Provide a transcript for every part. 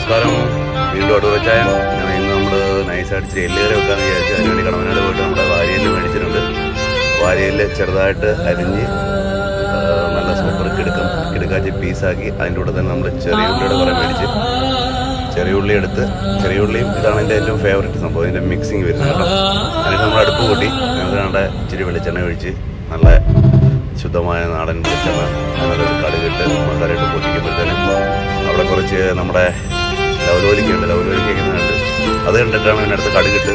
നമസ്കാരം. വീണ്ടും അടുത്ത് ഞാൻ ഇന്ന് നമ്മൾ നൈസായിട്ട് ഇച്ചിരി എല്ലുകറി വെക്കാമെന്ന് വിചാരിച്ചു അതിനുവേണ്ടി കടമനാട് പോയിട്ട് നമ്മുടെ വാരിയൽ മേടിച്ചിട്ടുണ്ട്. വാരിയൽ ചെറുതായിട്ട് അരിഞ്ഞ് നല്ല സൂപ്പർ കിടക്കും കിടക്കാച്ച് പീസാക്കി അതിന്റെ കൂടെ തന്നെ നമ്മൾ ചെറിയ ഉള്ളിയുടെ കുറേ മേടിച്ച് ചെറിയ ഉള്ളി എടുത്ത് ചെറിയ ഉള്ളിയും ഇതാണ് എന്റെ ഏറ്റവും ഫേവറേറ്റ് സംഭവം. ഇതിന്റെ മിക്സിങ് വരുന്നത് കേട്ടോ. അതിന് നമ്മൾ അടുപ്പ് കൂട്ടി കണ്ട ഇച്ചിരി വെളിച്ചെണ്ണ ഒഴിച്ച് നല്ല ശുദ്ധമായ നാടൻ വെളിച്ചെണ്ണ അതിനകത്ത് കടുകിട്ട് മസാലയിട്ട് പൊട്ടിക്കുമ്പോഴത്തേനും അവിടെ കുറച്ച് നമ്മുടെ ലവലോലിക്ക ഉണ്ട്. ലവലോലിക്കൊക്കെ അത് കണ്ടിട്ടാണ് അതിനടുത്ത് കടുകിട്ട്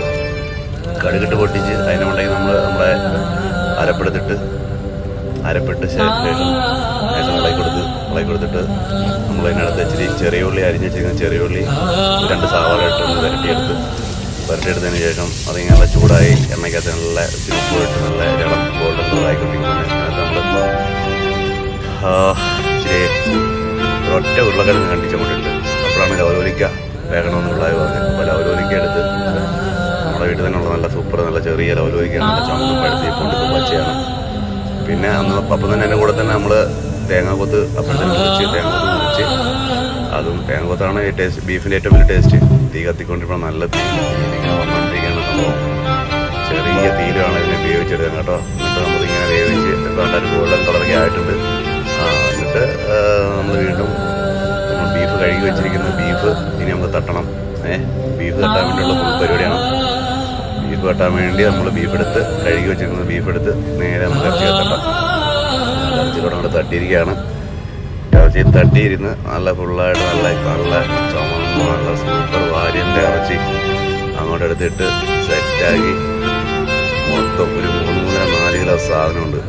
കടുകിട്ട് പൊട്ടിച്ച് അതിനുണ്ടെങ്കിൽ നമ്മൾ നമ്മളെ അരപ്പെടുത്തിട്ട് അരപ്പിട്ട് ശേഷം ശേഷം കൊടുത്ത് ഇളകി കൊടുത്തിട്ട് നമ്മൾ അതിനകത്ത് ഇച്ചിരി ചെറിയ ഉള്ളി അരിഞ്ഞ് വെച്ചിരിക്കുന്ന ചെറിയ ഉള്ളി രണ്ട് സവാള ഇട്ട് ഒന്ന് വരട്ടിയെടുത്ത് വരട്ടിയെടുത്തതിന് ശേഷം അതിങ്ങനെ ചൂടായി എണ്ണയ്ക്കകത്ത് നല്ല ഇച്ചിരി ഉപ്പ് നല്ല ഇളം ഗോൾഡൻ കളറായിക്കൊണ്ടിരിക്കുന്നത് അതിനകത്ത് നമ്മൾ ഒറ്റ ഉരുളക്കിഴങ്ങ് കണ്ടിച്ചങ്ങോട്ടിട്ട് അപ്പോഴാണ് ലവലോലിക്ക വേണമെന്നുള്ള പറഞ്ഞത് അപ്പോൾ ലവലോലിക്ക എടുത്ത്. നമ്മുടെ വീട്ടിൽ തന്നെയുള്ള നല്ല സൂപ്പർ നല്ല ചെറിയ ലവലോലിക്കയാണ് നല്ല പഴുത്തി കൊണ്ട് പച്ചയാണ്. പിന്നെ അന്ന് അപ്പം തന്നെ എന്റെ കൂടെ തന്നെ നമ്മൾ തേങ്ങാക്കൊത്ത് തന്നെ മുറിച്ച് തേങ്ങാക്കൊത്ത് മുറിച്ച്. അതും തേങ്ങാക്കൊത്താണ് ഈ ടേസ്റ്റ് ബീഫിന്റെ ഏറ്റവും വലിയ ടേസ്റ്റ്. തീ കത്തിക്കൊണ്ടിരിക്കുമ്പോൾ നല്ല തീ ഇങ്ങനെ വന്നുകൊണ്ടിരിക്കുകയാണ് സംഭവം. ചെറിയ തീയിലാണ് ഇതിനെ വേവിച്ചെടുക്കാൻ കേട്ടോ. എന്നിട്ട് നമ്മളിങ്ങനെ വേവിച്ച് എന്താണ്ട് തട്ടണം. ഏ ബീഫ് തട്ടാൻ വേണ്ടിയുള്ള ഫുൾ പരിപാടിയാണ്. ബീഫ് തട്ടാൻ വേണ്ടി നമ്മൾ ബീഫ് എടുത്ത് കഴുകി വെച്ചിരിക്കുന്നത് ബീഫ് എടുത്ത് നേരെ നമുക്ക് ഇറച്ചി തട്ടാം. ഇറച്ചിയിലൂടെ നമ്മൾ തട്ടിയിരിക്കുകയാണ്. ഇറച്ചി തട്ടിയിരുന്ന് നല്ല ഫുള്ളായിട്ട് നല്ല നല്ല ചുമ നല്ല സൂപ്പർ വാര്യന്റെ ഇറച്ചി അങ്ങോട്ട് എടുത്തിട്ട് സെറ്റാക്കി മൊത്തം ഒരു മൂന്ന് മൂന്നര നാല് കിലോ സാധനമുണ്ട്.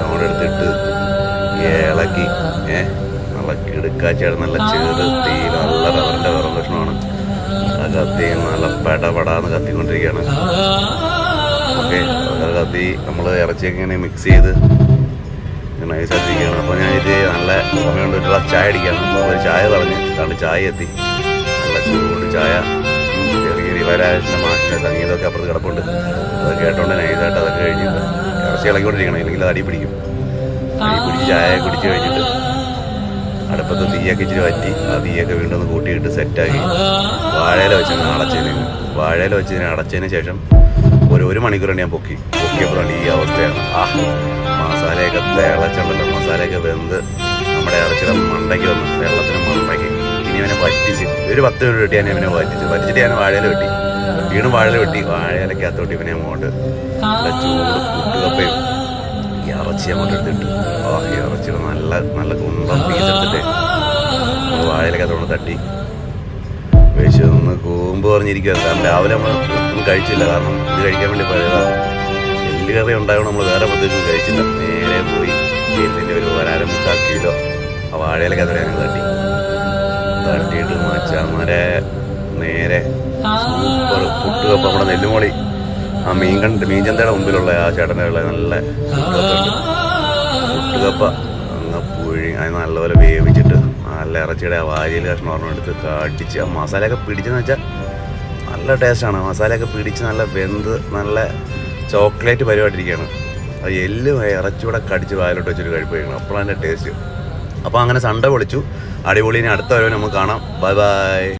അങ്ങോട്ട് എടുത്തിട്ട് ഇളക്കി. ഏ നല്ല കിടുക്കാച്ചാണ് നല്ല ചെറു തീ നല്ല കത്തി നല്ല പടപടാന്ന് കത്തിക്കൊണ്ടിരിക്കുകയാണ്. ഓക്കെ കത്തി നമ്മൾ ഇറച്ചിയൊക്കെ ഇങ്ങനെ മിക്സ് ചെയ്ത് നൈസായിട്ടിരിക്കുകയാണ് അപ്പോൾ ഞാൻ ഇത് നല്ല സമയം കൊണ്ടിട്ടുള്ള ചായ അടിക്കുകയാണ് ഒരു ചായ പറഞ്ഞ് കണ്ട് ചായ എത്തി. നല്ല ചൂട് ചായ ചെറിയ വരാഴ്ച മാഷിന്റെ സംഗീതമൊക്കെ അപ്പുറത്ത് കിടപ്പുണ്ട്. അത് കേട്ടോണ്ട് നൈസായിട്ട് അതൊക്കെ കഴിഞ്ഞിട്ട് ഇറച്ചി ഇളകിക്കൊണ്ടിരിക്കണം ഇല്ലെങ്കിൽ അത് അടി പിടിക്കും. അടി ചായ കുടിച്ച് കഴിഞ്ഞിട്ട് അടുപ്പത്ത് തീയൊക്കെ ഇച്ചിരി പറ്റി ആ തീയൊക്കെ വീണ്ടും കൂട്ടിയിട്ട് സെറ്റാക്കി. വാഴയില വെച്ച് അങ്ങനെ അടച്ചതിന്. വാഴയില വെച്ചതിന് അടച്ചതിന് ശേഷം ഒരു ഒരു മണിക്കൂറാണ് ഞാൻ പൊക്കി. പൊക്കിയപ്പോഴാണ് ഈ അവസ്ഥയാണ്. ആ മസാലയൊക്കെ തിളച്ചുണ്ടല്ലോ. മസാലയൊക്കെ വെന്ത് നമ്മുടെ ഇറച്ചിയുടെ മണ്ടയ്ക്ക് വന്നു. വെള്ളത്തിന് മണ്ടയ്ക്ക്. ഇനി അവനെ വറ്റിച്ച് ഒരു പത്ത് മിനിറ്റ് വെട്ടി ഞാൻ ഇവനെ വറ്റിച്ച്. വറ്റിച്ചിട്ട് ഞാൻ വാഴയില വെട്ടി. വീണ്ടും വാഴയില വെട്ടി. വാഴയിലക്കകത്തോട്ട് ഇവനെ അങ്ങോട്ട് ചൂട് കുട്ടുകപ്പയും ഈ ഇറച്ചി അങ്ങോട്ട് എടുത്തിട്ട്. ആ ഇറച്ചിയുടെ നല്ല നല്ല കുന്തം പീസെടുത്തിട്ട് വായലൊക്കെ അതുകൊണ്ട് തട്ടി. വിശന്ന് കൂമ്പ് പറഞ്ഞിരിക്കുക കാരണം രാവിലെ നമ്മൾ ഒന്നും കഴിച്ചില്ല. കാരണം ഇത് കഴിക്കാൻ വേണ്ടി പോയതാ എല്ല് കറി ഉണ്ടായതുകൊണ്ട് നമ്മൾ വേറെ പ്രത്യേകിച്ചും കഴിച്ചില്ല. നേരെ പോയി എല്ലിന്റെ ഒരു ഒരര മുക്കാൽ കിലോ ആ വാഴയിലൊക്കെ അതിനെ ഞങ്ങൾ തട്ടി. തട്ടിയിട്ട് മച്ചാമരെ നേരെ. സൂപ്പർ പുട്ടുകപ്പ നമ്മുടെ നെല്ലുമോളി. ആ മീൻ കണ്ട് മീൻ ചന്തയുടെ മുമ്പിലുള്ള ആ ചേട്ടന്റെ ഉള്ള നല്ല കപ്പ അങ്ങ് പുഴി അത് നല്ലപോലെ വേവിച്ചിട്ട് നല്ല ഇറച്ചിയുടെ ആ വാരിയിൽ കഷ്ണം ഒരെണ്ണം എടുത്ത് കാട്ടിച്ച് ആ മസാലയൊക്കെ പിടിച്ചെന്ന് വെച്ചാൽ നല്ല ടേസ്റ്റാണ്. മസാലയൊക്കെ പിടിച്ച് നല്ല വെന്ത് നല്ല ചോക്ലേറ്റ് പരിപാടിയിരിക്കുകയാണ്. അത് എല്ലും ഇറച്ചിയൂടെ കടിച്ച് വായിലോട്ട് വെച്ചൊരു കഴിപ്പ് കഴിക്കണം അപ്പോഴാണ് ടേസ്റ്റ്. അപ്പോൾ അങ്ങനെ സൺഡേ പൊളിച്ചു. അടിപൊളിനെ അടുത്ത വരവ് നമുക്ക് കാണാം. Bye bye.